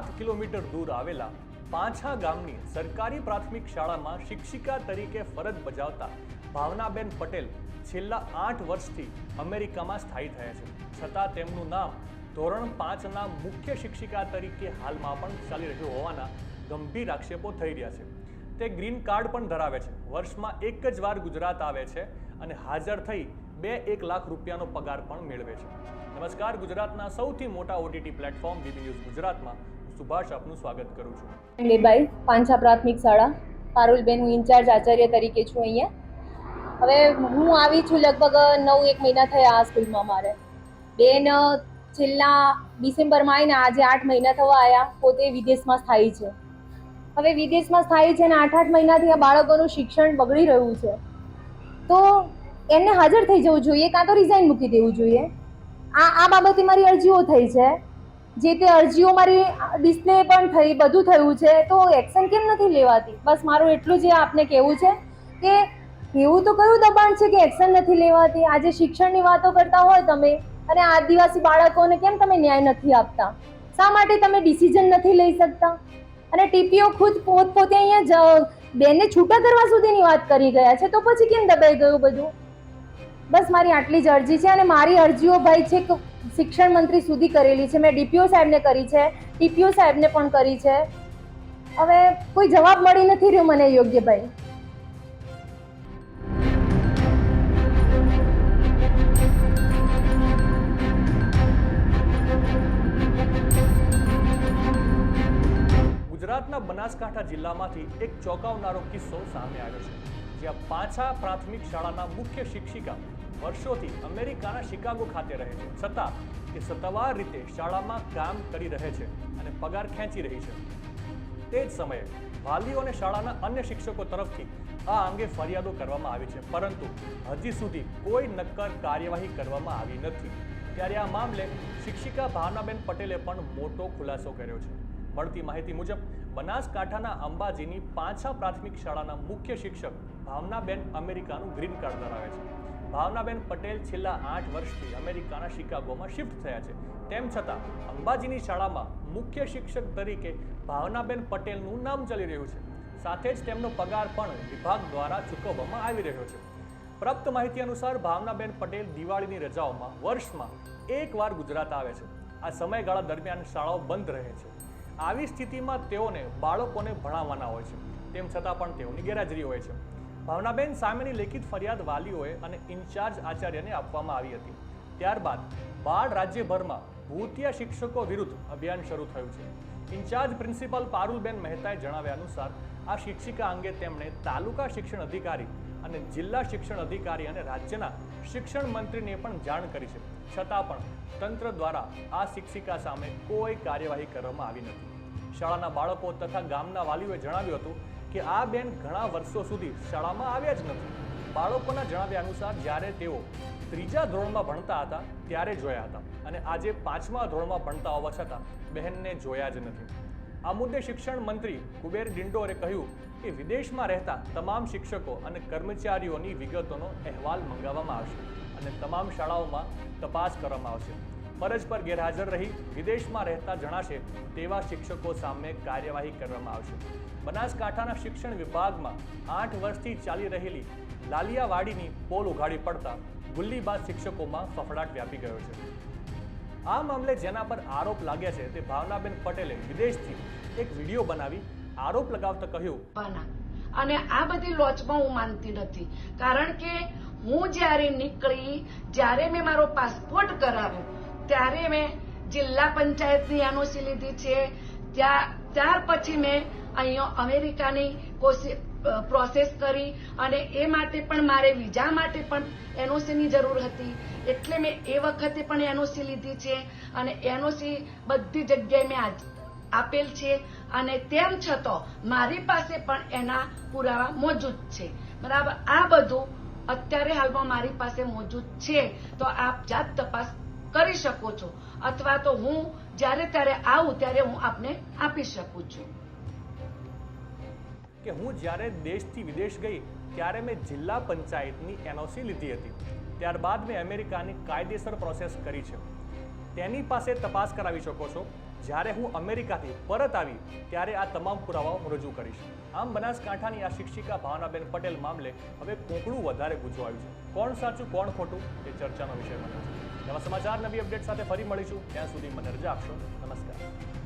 સાત કિલોમીટર દૂર આવેલા પાંછા ગામની સરકારી પ્રાથમિક શાળામાં શિક્ષિકા તરીકે ફરજ બજાવતા ભાવનાબેન પટેલ છેલ્લા આઠ વર્ષથી અમેરિકામાં સ્થાયી થયા છે. છતાં તેમનું નામ ધોરણ પાંચના મુખ્ય શિક્ષિકા તરીકે હાલમાં પણ ચાલી રહ્યું હોવાના ગંભીર આક્ષેપો થઈ રહ્યા છે. તે ગ્રીન કાર્ડ પણ ધરાવે છે. વર્ષમાં એક જ વાર ગુજરાત આવે છે અને હાજર થઈ બે એક લાખ રૂપિયાનો પગાર પણ મેળવે છે. નમસ્કાર, ગુજરાતના સૌથી મોટા ઓટીટી પ્લેટફોર્મ બીબી ન્યૂઝ ગુજરાતમાં સુભાષ આપનું સ્વાગત કરું છું. લેબાઈ પાંચા પ્રાથમિક શાળા. પારુલબેન, હું ઇન્ચાર્જ આચાર્ય તરીકે છું અહીંયા. હવે હું આવી છું લગભગ નવ એક મહિના થયા આ સ્કૂલમાં મારે. બેન છેલ્લા ડિસેમ્બરમાં આવીને આજે આઠ મહિના થવા આવ્યા પોતે વિદેશમાં સ્થાયી છે. હવે વિદેશમાં સ્થાયી છે અને આઠ આઠ મહિનાથી આ બાળકોનું શિક્ષણ બગડી રહ્યું છે. તો એમને હાજર થઈ જવું જોઈએ કાં તો રિઝાઇન મૂકી દેવું જોઈએ? આ આ બાબતે મારી અરજીઓ થઈ છે. જે તે અરજીઓ મારી ડિસ્પ્લે પણ થઈ, બધું થયું છે, તો એક્શન કેમ નથી લેવાતી? બસ મારું એટલું જ આપને કહેવું છે કે એવું તો કયું દબાણ છે કે એક્શન નથી લેવાતી? આજે શિક્ષણની વાતો કરતા હોય તમે અને આદિવાસી બાળકોને કેમ તમે ન્યાય નથી આપતા? શા માટે તમે ડિસિઝન નથી લઈ શકતા? અને ટીપીઓ ખુદ પોત પોતે અહીંયા બેનને છૂટા કરવા સુધીની વાત કરી ગયા છે, તો પછી કેમ દબાઈ ગયું બધું? બસ મારી આટલી જ અરજી છે અને મારી અરજીઓ ભાઈ છે શિક્ષણ મંત્રી સુધી કરેલી છે. મેં ડીપીઓ સાહેબને કરી છે. ટીપીઓ સાહેબને પણ કરી છે. હવે કોઈ જવાબ મળી નથી રહ્યો મને યોગ્ય ભાઈ. ગુજરાતના બનાસકાંઠા જિલ્લામાંથી એક ચોંકાવનારો કિસ્સો સામે આવ્યો છે. જ્યાં પાછા પ્રાથમિક શાળાના મુખ્ય શિક્ષિકા વર્ષોથી અમેરિકાના શિકાગો ખાતે રહે છે. છતાં તે સત્તાવાર રીતે શાળામાં કામ કરી રહે છે અને પગાર ખેંચી રહી છે. તે જ સમયે વાલીઓ અને શાળાના અન્ય શિક્ષકો તરફથી આ અંગે ફરિયાદો કરવામાં આવી છે. પરંતુ હજી સુધી કોઈ નક્કર કાર્યવાહી કરવામાં આવી નથી. ત્યારે આ મામલે શિક્ષિકા ભાવનાબેન પટેલે પણ મોટો ખુલાસો કર્યો છે. મળતી માહિતી મુજબ, બનાસકાંઠાના અંબાજીની પાછા પ્રાથમિક શાળાના મુખ્ય શિક્ષક ભાવનાબેન અમેરિકાનું ગ્રીન કાર્ડ ધરાવે છે. ભાવનાબેન પટેલ છેલ્લા આઠ વર્ષથી અમેરિકાના શિકાગોમાં શિફ્ટ થયા છે. તેમ છતાં, અંબાજીની શાળામાં મુખ્ય શિક્ષક તરીકે ભાવનાબેન પટેલનું નામ ચાલી રહ્યું છે. સાથે જ તેમનો પગાર પણ વિભાગ દ્વારા ચૂકવવામાં આવી રહ્યો છે. પ્રાપ્ત માહિતી અનુસાર, ભાવનાબેન પટેલ દિવાળીની રજાઓમાં વર્ષમાં એકવાર ગુજરાત આવે છે. આ સમયગાળા દરમિયાન શાળાઓ બંધ રહે છે. આવી સ્થિતિમાં તેઓને બાળકોને ભણાવવાના હોય છે. તેમ છતાં પણ તેઓની ગેરહાજરી હોય છે. ભાવનાબેન સામેની લેખિત ફરિયાદ વાલીઓએ અને ઇન્ચાર્જ આચાર્યને આપવામાં આવી હતી. ત્યારબાદ બાળ રાજ્યભરમાં ભૂતિયા શિક્ષકો વિરુદ્ધ અભિયાન શરૂ થયું છે. ઇન્ચાર્જ પ્રિન્સિપાલ પારુલબેન મહેતાએ જણાવ્યા અનુસાર, આ શિક્ષિકા અંગે તેમણે તાલુકા શિક્ષણ અધિકારી અને જિલ્લા શિક્ષણ અધિકારી અને રાજ્યના શિક્ષણ મંત્રીને પણ જાણ કરી છે. છતાં પણ તંત્ર દ્વારા આ શિક્ષિકા સામે કોઈ કાર્યવાહી કરવામાં આવી નથી. શાળાના બાળકો તથા ગામના વાલીઓએ જણાવ્યું હતું કે આ બેન ઘણા વર્ષો સુધી શાળામાં આવ્યા જ નથી. બાળકોના જણાવ્યા અનુસાર જ્યારે તેઓ ત્રીજા ધોરણમાં ભણતા હતા, ત્યારે જોયા હતા અને આજે પાંચમા ધોરણમાં ભણતા હોવા છતાં બહેનને જોયા જ નથી. આ મુદ્દે શિક્ષણ મંત્રી કુબેર ડિંડોરે કહ્યું કે વિદેશમાં રહેતા તમામ શિક્ષકો અને કર્મચારીઓની વિગતોનો અહેવાલ મંગાવવામાં આવશે અને તમામ શાળાઓમાં તપાસ કરવામાં આવશે. ફરજ પર ગેરહાજર રહી વિદેશમાં રહેતા જણાશે તેવા શિક્ષકો સામે કાર્યવાહી કરવામાં આવશે. બનાસકાંઠાના શિક્ષણ વિભાગમાં આઠ વર્ષથી ચાલી રહેલી લાલિયાવાડીની પોલ ઉઘાડી પડતા ગુલ્લીબાજ શિક્ષકોમાં ફફડાટ વ્યાપી ગયો છે. આ મામલે જેના પર આરોપ લાગ્યા છે તે ભાવનાબેન પટેલે વિદેશથી એક વીડિયો બનાવી આરોપ લગાવતા કહ્યું અને આ બધી લોચમાં હું માનતી નથી. કારણ કે હું જ્યારે નીકળી, જ્યારે મેં મારો પાસપોર્ટ કરાવ્યો ત્યારે મેં જિલ્લા પંચાયતની એનઓસી લીધી છે. ત્યાં, ત્યાર પછી મેં અહીંયા અમેરિકાની પ્રોસેસ કરી અને એ માટે પણ મારે વિઝા માટે પણ એનઓસીની જરૂર હતી. એટલે મેં એ વખતે પણ એનઓસી લીધી છે અને એનઓસી બધી જગ્યાએ મેં આપેલ છે અને તેમ છતાં મારી પાસે પણ એના પુરાવા મોજૂદ છે. બરાબર? આ બધું અત્યારે હાલમાં મારી પાસે મોજૂદ છે. તો આપ જાત તપાસ કરી શકો છો. અથવા તો હું જ્યારે ત્યારે આવું ત્યારે હું આપને આપી શકું છું. કે હું જ્યારે દેશથી વિદેશ ગઈ ત્યારે મેં જિલ્લા પંચાયતની એનઓસી લીધી હતી. ત્યારબાદ મેં અમેરિકાની કાયદેસર પ્રોસેસ કરી છે. તેની પાસે તપાસ કરાવી શકો છો. જ્યારે હું અમેરિકાથી પરત આવી, ત્યારે આ તમામ પુરાવાઓ રજૂ કરીશ. આમ બનાસકાંઠાની આ શિક્ષિકા ભાવનાબેન પટેલ મામલે હવે કોંકણું વધારે ગુંચવાયું છે. કોણ સાચું, કોણ ખોટું તે ચર્ચાનો વિષય બન્યો છે. નવા સમાચાર, નવી અપડેટ સાથે ફરી મળીશું. ત્યાં સુધી મને રજા આપશો. નમસ્કાર.